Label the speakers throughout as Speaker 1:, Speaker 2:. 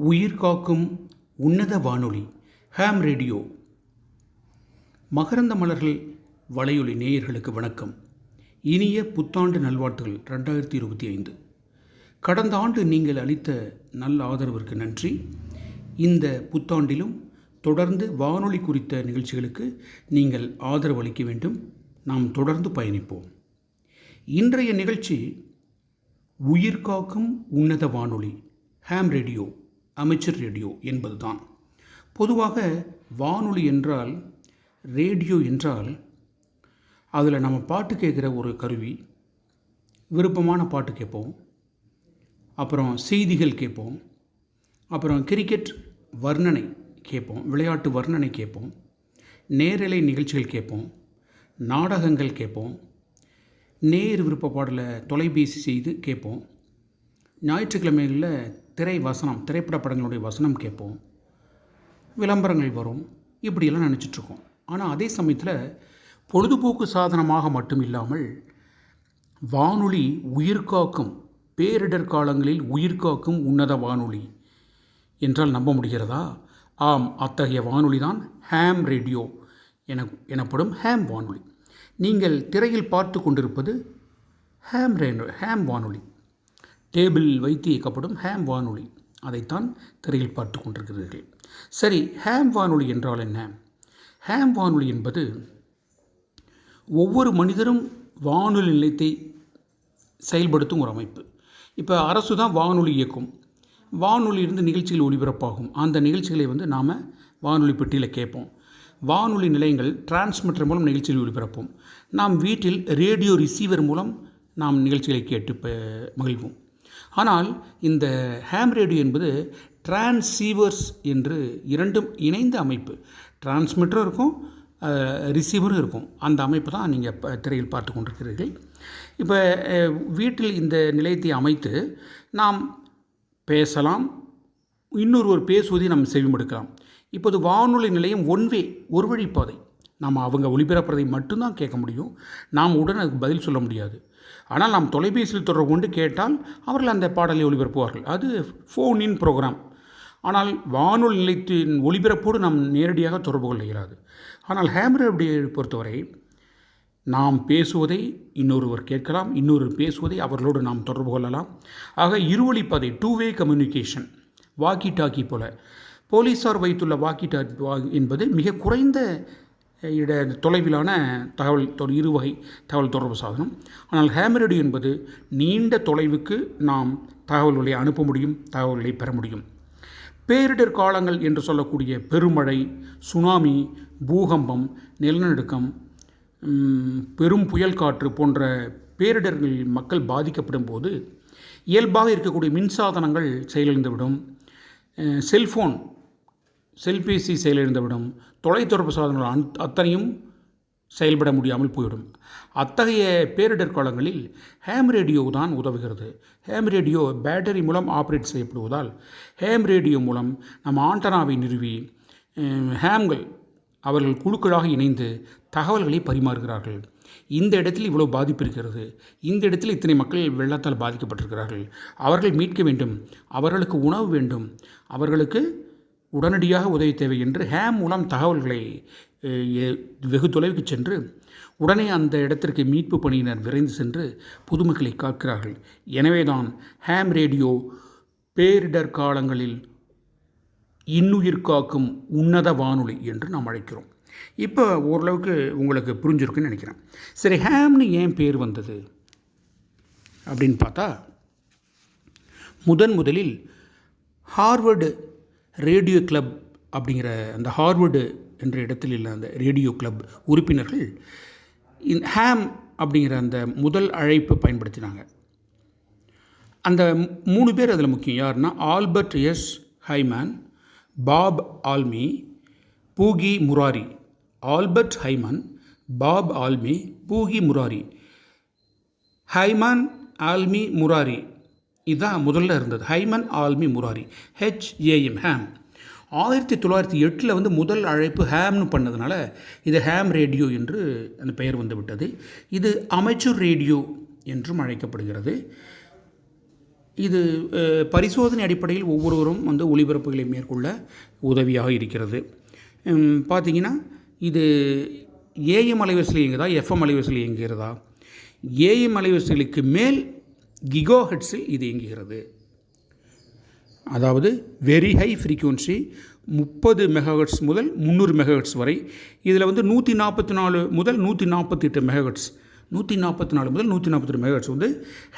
Speaker 1: உயிர் காக்கும் உன்னத வானொலி ஹாம் ரேடியோ. மகரந்த மலர்கள் வலையொலி நேயர்களுக்கு வணக்கம். இனிய புத்தாண்டு நல்வாழ்த்துகள் ரெண்டாயிரத்தி இருபத்தி ஐந்து. கடந்த ஆண்டு நீங்கள் அளித்த நல்ல ஆதரவிற்கு நன்றி. இந்த புத்தாண்டிலும் தொடர்ந்து வானொலி குறித்த நிகழ்ச்சிகளுக்கு நீங்கள் ஆதரவு அளிக்க வேண்டும். நாம் தொடர்ந்து பயணிப்போம். இன்றைய நிகழ்ச்சி உயிர் காக்கும் உன்னத வானொலி ஹாம் ரேடியோ. அமைச்சர் ரேடியோ என்பதுதான். பொதுவாக வானொலி என்றால் ரேடியோ என்றால் அதில் நம்ம பாட்டு கேட்குற ஒரு கருவி விருப்பமான பாட்டு கேட்போம். அப்புறம் செய்திகள் கேட்போம். அப்புறம் கிரிக்கெட் வர்ணனை கேட்போம் விளையாட்டு வர்ணனை கேட்போம். நேரலை நிகழ்ச்சிகள் கேட்போம். நாடகங்கள் கேட்போம். நேர் விருப்ப பாடலை தொலைபேசி செய்து கேட்போம். ஞாயிற்றுக்கிழமைகளில் திரை வசனம் திரைப்பட படங்களுடைய வசனம் கேட்போம். விளம்பரங்கள் வரும். இப்படியெல்லாம் நினச்சிட்ருக்கோம். ஆனால் அதே சமயத்தில் பொழுதுபோக்கு சாதனமாக மட்டும் இல்லாமல் வானொலி உயிர்காக்கும் பேரிடர் காலங்களில் உயிர்காக்கும் உன்னத வானொலி என்றால் நம்ப முடிகிறதா? ஆம் அத்தகைய வானொலி தான் ஹேம் ரேடியோ என எனப்படும் ஹேம் வானொலி. நீங்கள் திரையில் பார்த்து கொண்டிருப்பது ஹேம் ரேடியோ ஹேம் வானொலி. டேபிளில் வைத்து இயக்கப்படும் ஹேம் வானொலி. அதைத்தான் திரையில் பார்த்து கொண்டிருக்கிறீர்கள். சரி ஹேம் வானொலி என்றால் என்ன? ஹேம் வானொலி என்பது ஒவ்வொரு மனிதரும் வானொலி நிலையத்தை செயல்படுத்தும் ஒரு அமைப்பு. இப்போ அரசு தான் வானொலி இயக்கும். வானொலியிலிருந்து நிகழ்ச்சிகள் ஒளிபரப்பாகும். அந்த நிகழ்ச்சிகளை வந்து நாம் வானொலி பெட்டியில் கேட்போம். வானொலி நிலையங்கள் டிரான்ஸ்மிட்டர் மூலம் நிகழ்ச்சிகளை ஒளிபரப்போம். நாம் வீட்டில் ரேடியோ ரிசீவர் மூலம் நாம் நிகழ்ச்சிகளை கேட்டு மகிழ்வோம். ஆனால் இந்த ஹேம் ரேடியோ என்பது டிரான்சீவர்ஸ் என்று இரண்டும் இணைந்த அமைப்பு. டிரான்ஸ்மிட்டரும் இருக்கும் ரிசீவரும் இருக்கும். அந்த அமைப்பு தான் நீங்கள் இப்போ திரையில் பார்த்து கொண்டிருக்கிறீர்கள். இப்போ வீட்டில் இந்த நிலையத்தை அமைத்து நாம் பேசலாம். இன்னொருவர் பேசுவதை நாம் செவிமடுக்கலாம். இப்போது வானொலி நிலையம் ஒன் வே வழி பாதை நாம் அவங்க ஒளிபரப்புறதை மட்டும்தான் கேட்க முடியும். நாம் உடனே அதுக்கு பதில் சொல்ல முடியாது. ஆனால் நாம் தொலைபேசியில் தொடர்பு கொண்டு கேட்டால் அவர்கள் அந்த பாடலை ஒளிபரப்புவார்கள். அது ஃபோன் இன் ப்ரோக்ராம். ஆனால் வானொலி நிலையத்தின் ஒளிபரப்போடு நாம் நேரடியாக தொடர்பு கொள்ள இயலாது. ஆனால் ஹேமரேடியை பொறுத்தவரை நாம் பேசுவதை இன்னொருவர் கேட்கலாம் இன்னொரு பேசுவதை அவர்களோடு நாம் தொடர்பு கொள்ளலாம். ஆக இருவழிப்பாதை two way communication walkie talkie போல. போலீஸார் வைத்துள்ள வாக்கி டாக்கி என்பது மிக குறைந்த இட தொலைவிலான தகவல் இரு இருவகை தகவல் தொடர்பு சாதனம். ஆனால் ஹேமரேடி என்பது நீண்ட தொலைவுக்கு நாம் தகவல்களை அனுப்ப முடியும் தகவல்களை பெற முடியும். பேரிடர் காலங்கள் என்று சொல்லக்கூடிய பெருமழை சுனாமி பூகம்பம் நிலநடுக்கம் பெரும் புயல் காற்று போன்ற பேரிடர்களில் மக்கள் பாதிக்கப்படும் போது இயல்பாக இருக்கக்கூடிய மின்சாதனங்கள் செயலிழந்துவிடும். செல்ஃபோன் செல்பேசி செயலிழந்துவிடும். தொலைத்தொடர்பு சாதனங்கள் அன் அத்தனையும் செயல்பட முடியாமல் போயிடும் அத்தகைய பேரிடர் காலங்களில் ஹேம் ரேடியோ தான் உதவுகிறது. ஹேம் ரேடியோ பேட்டரி மூலம் ஆப்ரேட் செய்யப்படுவதால் ஹேம் ரேடியோ மூலம் நம்ம ஆண்டனாவை நிறுவி ஹேம்கள் அவர்கள் குழுக்களாக இணைந்து தகவல்களை பரிமாறுகிறார்கள். இந்த இடத்தில் இவ்வளோ பாதிப்பு இருக்கிறது. இந்த இடத்தில் இத்தனை மக்கள் வெள்ளத்தால் பாதிக்கப்பட்டிருக்கிறார்கள். அவர்கள் மீட்க வேண்டும். அவர்களுக்கு உணவு வேண்டும். அவர்களுக்கு உடனடியாக உதவி தேவை என்று ஹேம் மூலம் தகவல்களை வெகு தொலைவுக்கு சென்று உடனே அந்த இடத்திற்கு மீட்பு பணியினர் விரைந்து சென்று பொதுமக்களை காக்கிறார்கள். எனவேதான் ஹேம் ரேடியோ பேரிடர் காலங்களில் இன்னுயிர் காக்கும் உன்னத வானொலி என்று நாம் அழைக்கிறோம். இப்போ ஓரளவுக்கு உங்களுக்கு புரிஞ்சிருக்குன்னு நினைக்கிறேன். சரி ஹேம்னு ஏன் பேர் வந்தது? அப்படின்னு பார்த்தா முதன் முதலில் ஹார்வர்டு ரேடியோ கிளப் அப்படிங்கிற அந்த ஹார்வர்டு என்ற இடத்தில் உள்ள அந்த ரேடியோ கிளப் உறுப்பினர்கள் இந்த ஹேம் அப்படிங்கிற அந்த முதல் அழைப்பை பயன்படுத்தினாங்க. அந்த மூணு பேர் அதில் முக்கியம். யாருன்னா Albert S Hyman pop ஆல்மி பூகி Murari. Albert Hyman pop ஆல்மி பூகி Murari. Hyman ஆல்மி Murari. இதுதான் முதல்ல இருந்தது. ஹைமன் ஆல்மி முராரி ஹெச்ஏஎம் ஹேம் ஆயிரத்தி தொள்ளாயிரத்தி எட்டில் வந்து முதல் அழைப்பு ஹேம்னு பண்ணதுனால இது ஹேம் ரேடியோ என்று அந்த பெயர் வந்துவிட்டது இது அமைச்சர் ரேடியோ என்றும் அழைக்கப்படுகிறது. இது பரிசோதனை அடிப்படையில் ஒவ்வொருவரும் வந்து ஒளிபரப்புகளை மேற்கொள்ள உதவியாக இருக்கிறது. பார்த்தீங்கன்னா இது ஏஎம் அலைவரிசையில் இயங்குதா எஃப்எம் அலைவரிசையில் இயங்குகிறதா? ஏஎம் அலைவரிசைகளுக்கு மேல் கிகோ ஹெட்ஸில் இது இயங்குகிறது. அதாவது வெரி ஹை ஃப்ரீக்குவன்சி முப்பது மெகாஹெட்ஸ் முதல் முந்நூறு மெகாஹெட்ஸ் வரை. இதில் வந்து நூற்றி நாற்பத்தி நாலு முதல் நூற்றி நாற்பத்தெட்டு மெகாஹெட்ஸ் நூற்றி நாற்பத்தி நாலு முதல் நூற்றி நாற்பத்தெட்டு மெகாஹெட்ஸ் வந்து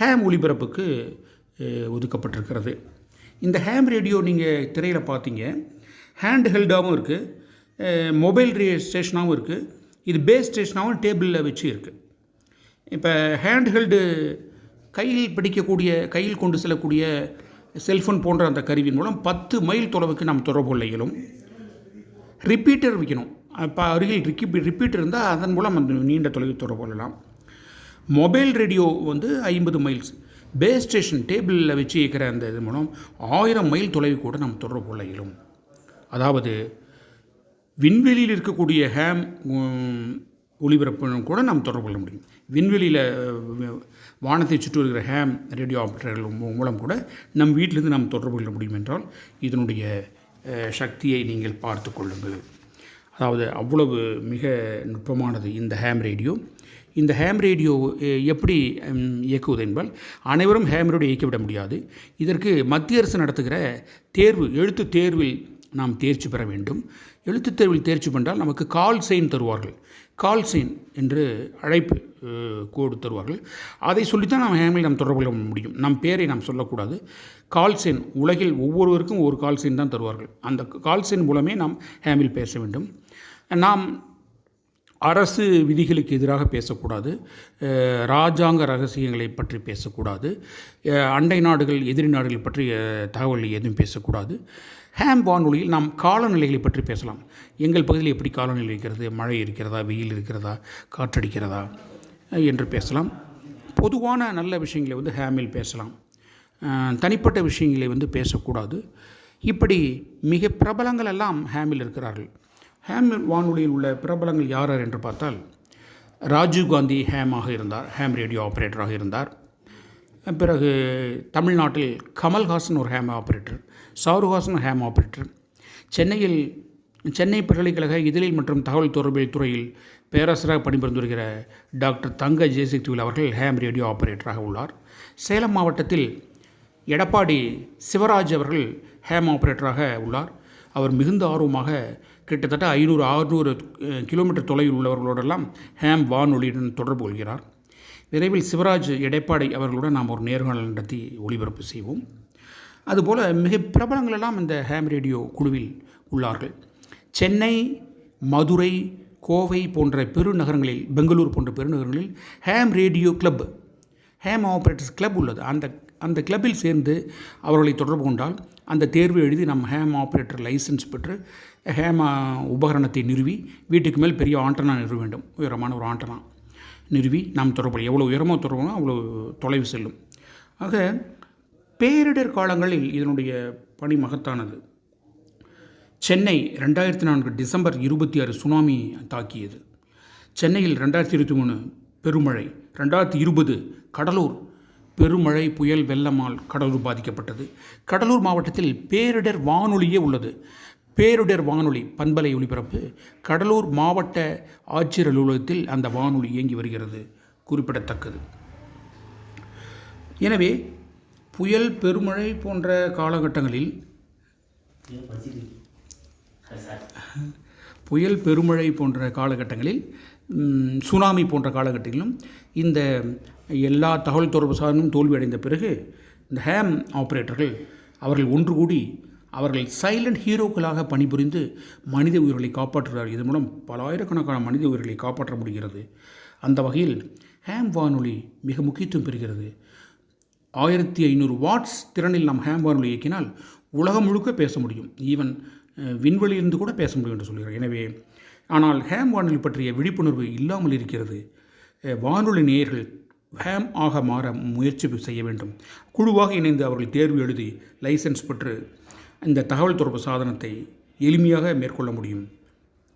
Speaker 1: ஹேம் ஒளிபரப்புக்கு ஒதுக்கப்பட்டிருக்கிறது. இந்த ஹேம் ரேடியோ நீங்கள் திரையில் பார்த்தீங்க ஹேண்ட் ஹெல்டாகவும் இருக்குது மொபைல் ரே ஸ்டேஷனாகவும் இருக்குது இது பேஸ் ஸ்டேஷனாகவும் டேபிளில் வச்சு இருக்குது இப்போ ஹேண்ட் ஹெல்டு கையில் பிடிக்கக்கூடிய கையில் கொண்டு செல்லக்கூடிய செல்ஃபோன் போன்ற அந்த கருவியின் மூலம் பத்து மைல் தொலைவுக்கு நாம் தொடர்பு கொள்ள இயலும். ரிப்பீட்டர் வைக்கணும். இப்போ அருகில் ரிக்கி ரிப்பீட்டர் இருந்தால் அதன் மூலம் அந்த நீண்ட தொலைவில் தொடர்பு கொள்ளலாம். மொபைல் ரேடியோ வந்து ஐம்பது மைல்ஸ் பேஸ் ஸ்டேஷன் டேபிளில் வச்சு இருக்கிற அந்த இது மூலம் ஆயிரம் மைல் தொலைவு கூட நாம் தொடர்பு கொள்ள இயலும். அதாவது விண்வெளியில் இருக்கக்கூடிய ஹேம் ஒளிபரப்பு கூட நாம் தொடர்பு கொள்ள முடியும். விண்வெளியில் வானத்தை சுற்றி வருகிற ஹேம் ரேடியோ ஆப்ரேட்டர்கள் மூலம் கூட நம் வீட்டிலிருந்து நாம் தொடர்பு கொள்ள முடியும் என்றால் இதனுடைய சக்தியை நீங்கள் பார்த்து கொள்ளுங்கள். அதாவது அவ்வளவு மிக நுட்பமானது இந்த ஹேம் ரேடியோ இந்த ஹேம் ரேடியோ எப்படி இயக்குவது என்பால் அனைவரும் ஹேம் ரேடியோ இயக்கிவிட முடியாது. இதற்கு மத்திய அரசு நடத்துகிற தேர்வு எழுத்து தேர்வில் நாம் தேர்ச்சி பெற வேண்டும். எழுத்துத் தேர்வில் தேர்ச்சி பெற்றால் நமக்கு கால் சைன் தருவார்கள். கால் சைன் என்று அழைப்பு கோடு தருவார்கள். அதை சொல்லித்தான் நாம் ஹேமில் நாம் தொடர்பு கொள்ள முடியும். நம் பேரை நாம் சொல்லக்கூடாது. கால் சைன் உலகில் ஒவ்வொருவருக்கும் ஒரு கால் சைன் தான் தருவார்கள். அந்த கால் சைன் மூலமே நாம் ஹேமில் பேச வேண்டும். நாம் அரசு விதிகளுக்கு எதிராக பேசக்கூடாது. ராஜாங்க ரகசியங்களை பற்றி பேசக்கூடாது. அண்டை நாடுகள் எதிரி நாடுகள் பற்றிய தகவல்களை எதுவும் பேசக்கூடாது. ஹேம் வானொலியில் நாம் காலநிலைகளை பற்றி பேசலாம். எங்கள் பகுதியில் எப்படி காலநிலை இருக்கிறது? மழை இருக்கிறதா? வெயில் இருக்கிறதா? காற்றடிக்கிறதா? என்று பேசலாம். பொதுவான நல்ல விஷயங்களை வந்து ஹேமில் பேசலாம். தனிப்பட்ட விஷயங்களை வந்து பேசக்கூடாது. இப்படி மிக பிரபலங்கள் எல்லாம் ஹேமில் இருக்கிறார்கள். ஹேம் வானொலியில் உள்ள பிரபலங்கள் யார் யார் என்று பார்த்தால் ராஜீவ் காந்தி ஹேமாக இருந்தார் ஹேம் ரேடியோ ஆப்ரேட்டராக இருந்தார். பிறகு தமிழ்நாட்டில் கமல்ஹாசன் ஒரு ham operator Charuhasan ham operator. சென்னையில் சென்னை பல்கலைக்கழக இதழில் மற்றும் தகவல் தொடர்பியல் துறையில் பேராசிரியராக பணிபுரிந்து வருகிற டாக்டர் தங்க ஜெயசக்திவில் அவர்கள் ஹேம் ரேடியோ ஆப்ரேட்டராக உள்ளார். சேலம் மாவட்டத்தில் எடப்பாடி சிவராஜ் அவர்கள் ஹேம் ஆப்ரேட்டராக உள்ளார். அவர் மிகுந்த ஆர்வமாக கிட்டத்தட்ட ஐநூறு ஆறுநூறு கிலோமீட்டர் தொலைவில் உள்ளவர்களோடெல்லாம் ஹேம் வானொலியுடன் தொடர்பு கொள்கிறார். விரைவில் சிவராஜ் எடப்பாடி அவர்களுடன் நாம் ஒரு நேர்காணல் நடத்தி ஒளிபரப்பு செய்வோம். அதுபோல் மிக பிரபலங்களெல்லாம் இந்த ஹேம் ரேடியோ குழுவில் உள்ளார்கள். சென்னை மதுரை கோவை போன்ற பெருநகரங்களில் பெங்களூர் போன்ற பெருநகரங்களில் ham radio club ham operators club உள்ளது. அந்த அந்த கிளப்பில் சேர்ந்து அவர்களை தொடர்பு கொண்டால் அந்த தேர்வு எழுதி நம்ம ஹேம் ஆப்ரேட்டர் லைசன்ஸ் பெற்று ஹேம் உபகரணத்தை நிறுவி வீட்டுக்கு மேல் பெரிய ஆண்டனா நிறுவ வேண்டும். உயரமான ஒரு ஆண்டனா நிறுவி நாம் தொடர்பு எவ்வளோ உயரமாக தொடர்புனோ அவ்வளோ தொலைவு செல்லும். ஆக பேரிடர் காலங்களில் இதனுடைய பணி மகத்தானது. சென்னை ரெண்டாயிரத்தி நான்கு டிசம்பர் இருபத்தி ஆறு சுனாமி தாக்கியது. சென்னையில் ரெண்டாயிரத்தி இருபத்தி மூணு பெருமழை ரெண்டாயிரத்தி இருபது கடலூர் பெருமழை புயல் வெள்ளமால் கடலூர் பாதிக்கப்பட்டது. கடலூர் மாவட்டத்தில் பேரிடர் வானொலியே உள்ளது. பேரிடர் வானொலி பண்பலை ஒளிபரப்பு கடலூர் மாவட்ட ஆட்சியர் அலுவலகத்தில் அந்த வானொலி இயங்கி வருகிறது. குறிப்பிடத்தக்கது. எனவே புயல் பெருமழை போன்ற காலகட்டங்களில் புயல் பெருமழை போன்ற காலகட்டங்களில் சுனாமி போன்ற காலகட்டங்களிலும் இந்த எல்லா தகவல் தொடர்பு சாதனமும் தோல்வியடைந்த பிறகு இந்த ஹேம் ஆப்ரேட்டர்கள் அவர்கள் ஒன்று கூடி அவர்கள் சைலண்ட் ஹீரோக்களாக பணிபுரிந்து மனித உயிர்களை காப்பாற்றுகிறார் இதன் மூலம் பல ஆயிரக்கணக்கான மனித உயிர்களை காப்பாற்ற முடிகிறது. அந்த வகையில் ஹேம் வானொலி மிக முக்கியத்துவம் பெறுகிறது. ஆயிரத்தி ஐநூறு வாட்ஸ் திறனில் நாம் ஹேம் வானொலி இயக்கினால் உலகம் முழுக்க பேச முடியும். ஈவன் விண்வெளியிலிருந்து கூட பேச முடியும் என்று சொல்கிறார். எனவே ஆனால் ஹேம் வானொலி பற்றிய விழிப்புணர்வு இல்லாமல் இருக்கிறது. வானொலி நேயர்கள் ஹேம் ஆக மாற முயற்சி செய்ய வேண்டும். குழுவாக இணைந்து அவர்கள் தேர்வு எழுதி லைசன்ஸ் பெற்று இந்த தகவல் தொடர்பு சாதனத்தை எளிமையாக மேற்கொள்ள முடியும்.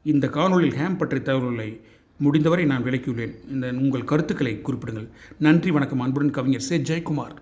Speaker 1: இந்த காணொளியில் ஹேம் பற்றிய தகவல்களை முடிந்தவரை நான் விளக்கியுள்ளேன். இந்த உங்கள் கருத்துக்களை குறிப்பிடுங்கள். நன்றி வணக்கம். அன்புடன் கவிஞர் சே. ஜெயக்குமார்.